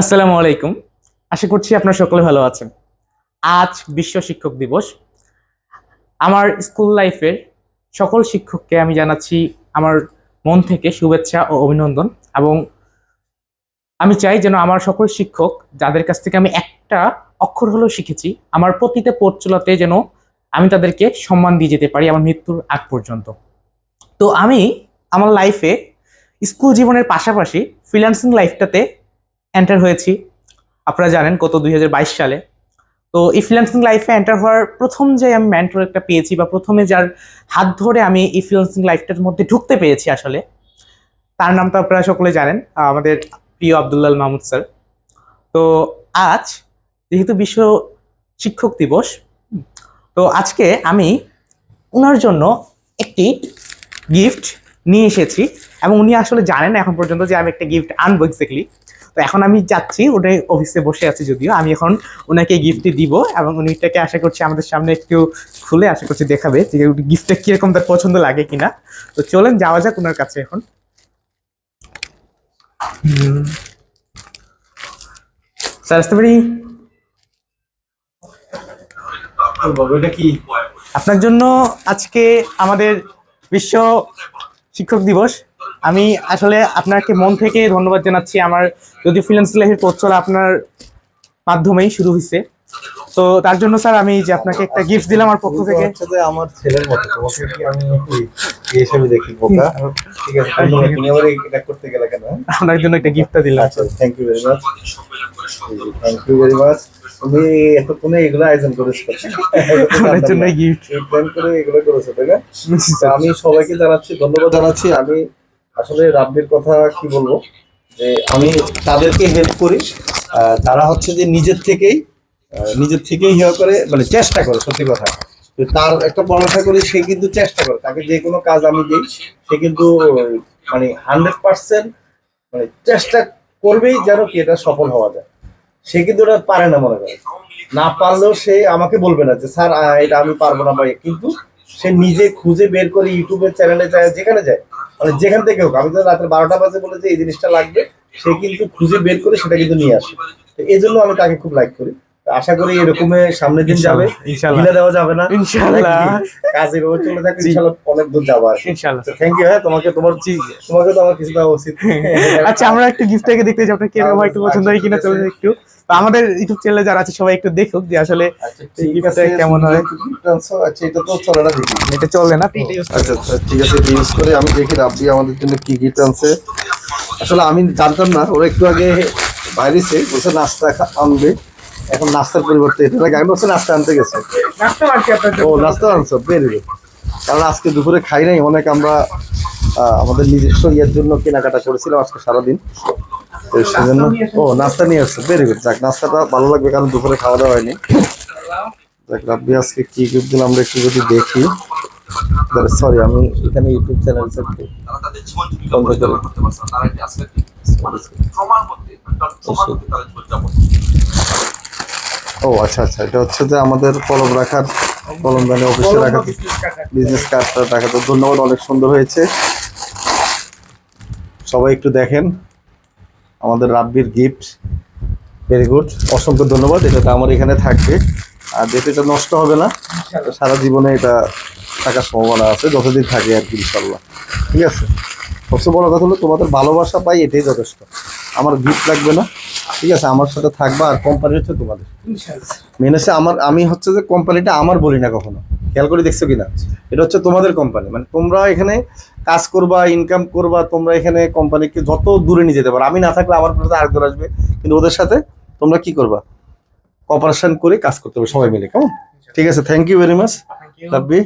আসসালামু আলাইকুম। আশা করছি আপনারা সকলে ভালো আছেন। আজ বিশ্ব শিক্ষক দিবস। আমার স্কুল লাইফের সকল শিক্ষককে আমি জানাচ্ছি আমার মন থেকে শুভেচ্ছা ও অভিনন্দন এবং আমি চাই যেন আমার সকল শিক্ষক যাদের কাছ থেকে আমি একটা অক্ষর হলেও শিখেছি, আমার প্রতিটা পথ চলাতে যেন আমি তাদেরকে সম্মান দিয়ে যেতে পারি আমার মৃত্যুর আগ পর্যন্ত। তো আমি আমার লাইফে স্কুল জীবনের পাশাপাশি ফ্রিল্যান্সিং লাইফটাতে এন্টার হয়েছি। আপনারা জানেন গত দুই সালে। তো এই ফ্রিল্যান্সিং লাইফে এন্টার হওয়ার প্রথম যে আমি মেন্টর একটা পেয়েছি বা প্রথমে যার হাত ধরে আমি এই ফ্রিল্যান্সিং লাইফটার মধ্যে ঢুকতে পেরেছি আসলে, তার নাম তো আপনারা সকলে জানেন আমাদের প্রিয় আব্দুল্লাল মাহমুদ স্যার। তো আজ যেহেতু বিশ্ব শিক্ষক দিবস, তো আজকে আমি ওনার জন্য একটি গিফট নিয়ে এসেছি এবং উনি আসলে জানেন এখন পর্যন্ত যে আমি একটা গিফট আনব এক্স্যাক্টলি তো এখন আমি যাচ্ছি ওটাই অফিসে বসে আছি যদিও। আমি এখন ওনাকে গিফটটি দিব এবং উনিটাকে আশা করছি আমাদের সামনে একটু খুলে আশা করছি দেখাবে যে গিফটটা কীরকম তার পছন্দ লাগে কিনা। তো চলেন যাওয়া যাক ওনার কাছে এখন। স্যার আসতে পারি এটা কি? আপনার জন্য আজকে আমাদের বিশ্ব শিক্ষক দিবস। আমি আসলে আপনাকে মন থেকে ধন্যবাদ জানাচ্ছি। আমার যদি ফ্রিল্যান্স লাইফের পথ চলা আপনার মাধ্যমেই শুরু হয়েছে তো তার জন্য স্যার আমি যে আপনাকে একটা গিফট দিলাম আমার পক্ষ থেকে। আমার ছেলের মতো তোমাকে কি আমি কি কি হিসেবে দেখি বোকা? ঠিক আছে তুমি আবার এটা করতে গেলে কেন? আপনার জন্য একটা গিফটটা দিলাম। আচ্ছা thank you very much thank you very much তুমি এতক্ষণে এগুলো আয়োজন করেছ। আপনার জন্য গিফট প্ল্যান করে এগুলো করেছ তাই না? আমি সবাইকে জানাচ্ছি ধন্যবাদ জানাচ্ছি। আমি আসলে রাব্বির কথা কি বলব? যে আমি তাদেরকে হেল্প করি তারা হচ্ছে যে নিজের থেকেই নিজের থেকেই ইয়ে করে মানে চেষ্টা করে, সত্যি কথা। তো তার একটা পড়াশোনা করি, সে কিন্তু চেষ্টা করে। তাকে যে কোনো কাজ আমি দিই, সে কিন্তু মানে হান্ড্রেড পার্সেন্ট মানে চেষ্টা করবেই যেন কি এটা সফল হওয়া যায়। সে কিন্তু ওটা পারে না মনে করে। না পারলেও সে আমাকে বলবে না যে, স্যার এটা আমি পারব না এ। কিন্তু সে নিজে খুঁজে বের করে ইউটিউবের চ্যানেলে যায়, যেখানে যায় মানে যেখান থেকে হোক, আমি তো রাতের বারোটা বাজে বলে যে এই জিনিসটা লাগবে। সে কিন্তু খুঁজে বের করে সেটা কিন্তু নিয়ে আসে। তো এই জন্য আমি তাকে খুব লাইক করি। আশা করি এরকমের সামনের দিন যাবে। ইনশাল্লাহ। দেওয়া যাবে না। ইনশাল্লাহ। কাজ এভাবে চলে থাকে জি। ইনশাল্লাহ অনেক দূর যাব আর ইনশাল্লাহ। থ্যাংক ইউ হ্যাঁ তোমাকে তোমার তোমাকে তো আমার কিছু দেওয়া উচিত আচ্ছা আমরা একটু গিফটটাকে দেখতে যাই আপনার কীরকম একটু পছন্দ হয় কিনা চলে একটু। তো আমাদের ইউটিউব চ্যানেলে যারা আছে সবাই একটু দেখুক যে আসলে আচ্ছা ঠিক আছে কেমন হয়? আচ্ছা এটা তো চলে না দেখি এটা চলে না? আচ্ছা আচ্ছা ঠিক আছে ইউজ করে আমি দেখি রাব্বি আমাদের জন্য কি গিফট আনছে। আসলে আমি জানতাম না ওরা একটু আগে বাইরেছে বলছে নাস্তা আনবে। এখন নাস্তার পরিবর্তে এটা আমি বলছি নাস্তা আনতে গেছে। নাস্তা আর কি আপনার ও নাস্তা আনছো? ভেরি গুড কারণ আজকে দুপুরে খাই নাই অনেক আমরা আমাদের নিজস্ব ইয়ের জন্য কেনাকাটা করেছিলাম আজকে সারাদিন। তো সেজন্য ও নাস্তা নিয়ে আসছে ভেরি গুড যাক নাস্তাটা ভালো লাগবে কারণ দুপুরে খাওয়া দাওয়া হয়নি। দেখ রাব্বি আজকে কি গিফট দিলাম আমরা একটু যদি দেখি। সরি আমি এখানে ইউটিউব চ্যানেল থেকে তারা ও আচ্ছা আচ্ছা। এটা হচ্ছে যে আমাদের কলম রাখার কলম দানে অফিসে রাখার বিজনেস কার্ডটা রাখা। তো ধন্যবাদ অনেক সুন্দর হয়েছে। সবাই একটু দেখেন। আমাদের রাব্বির গিফট ভেরি গুড অসংখ্য ধন্যবাদ। এটা তো আমার এখানে থাকবে। আর যেহেতু এটা নষ্ট হবে না সারা জীবনে এটা থাকার সম্ভাবনা আছে। যতদিন থাকে আর কি ইনশাল্লাহ। ঠিক আছে? সবচেয়ে বড় কথা হলো তোমাদের ভালোবাসা পাই এটাই যথেষ্ট। আমার গিফট লাগবে না। ঠিক আছে আমার সাথে থাকবা আর কোম্পানি হচ্ছে তোমাদের। মেন হচ্ছে আমার আমি হচ্ছে যে কোম্পানিটা আমার বলি না কখনো। খেয়াল করে দেখছ কিনা? এটা হচ্ছে তোমাদের কোম্পানি মানে তোমরা এখানে কাজ করবা ইনকাম করবা তোমরা এখানে কোম্পানিকে যত দূরে নিয়ে যেতে পারো। আমি না থাকলে আমার প্রতি আরেকজন আসবে কিন্তু ওদের সাথে তোমরা কি করবা? কপারেশন করে কাজ করতে হবে সবাই মিলে কেমন? ঠিক আছে thank you very much. Rabbi